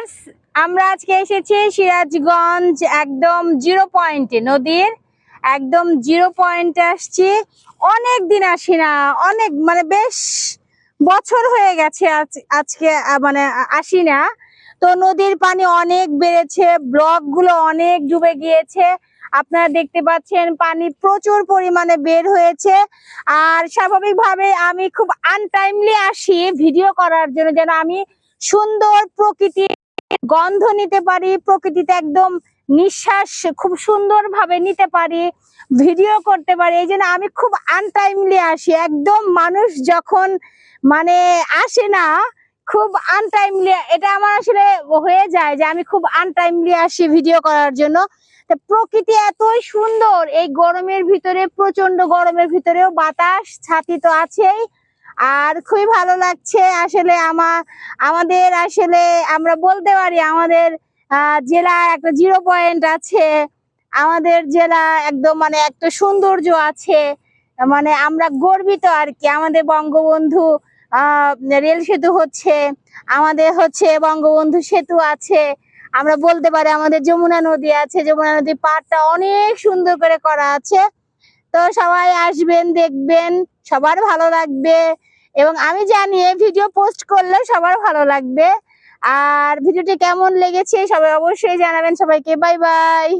Viewers আমরা আজকে এসেছি সিরাজগঞ্জ একদম জিরো পয়েন্টে নদীর, একদম জিরো পয়েন্টে আসছি। অনেক দিন আসি না, অনেক মানে বেশ বছর হয়ে গেছে আজ- আজকে মানে আসি না। তো নদীর পানি অনেক বেড়েছে ব্লকগুলো অনেক ডুবে গিয়েছে। আপনারা দেখতে পাচ্ছেন পানি প্রচুর পরিমাণে বের হয়েছে। আর স্বাভাবিকভাবে আমি খুব আনটাইমলি আসি ভিডিও করার জন্য যেন আমি সুন্দর প্রকৃতি গন্ধ নিতে পারি, প্রকৃতিতে একদম নিঃশ্বাস খুব সুন্দরভাবে নিতে পারি, ভিডিও করতে পারি। এই জন্য আমি খুব আনটাইমলি আসি। একদম মানুষ যখন মানে আসে না, খুব আনটাইমলি এটা আমার আসলে হয়ে যায় যে আমি খুব আনটাইমলি আসি ভিডিও করার জন্য। প্রকৃতি এতই সুন্দর, এই গরমের ভিতরে প্রচণ্ড গরমের ভিতরেও বাতাস ছাতি তো আছেই। আর খুবই ভালো লাগছে আসলে আমার আমাদের আসলে আমরা বলতে পারি আমাদের জেলা একটা জিরো পয়েন্ট আছে। আমাদের জেলা একদম মানে একটা সৌন্দর্য আছে। মানে আমরা গর্বিত আর কি। আমাদের বঙ্গবন্ধু রেল সেতু হচ্ছে, আমাদের হচ্ছে বঙ্গবন্ধু সেতু আছে। আমরা বলতে পারি আমাদের যমুনা নদী আছে। যমুনা নদীর পাড়টা অনেক সুন্দর করে করা আছে। তো সবাই আসবেন, দেখবেন। সবার ভালো লাগবে। এবং আমি জানি এই ভিডিও পোস্ট করলে সবার ভালো লাগবে। আর ভিডিওটি কেমন লেগেছে সবাই অবশ্যই জানাবেন সবাইকে। Bye bye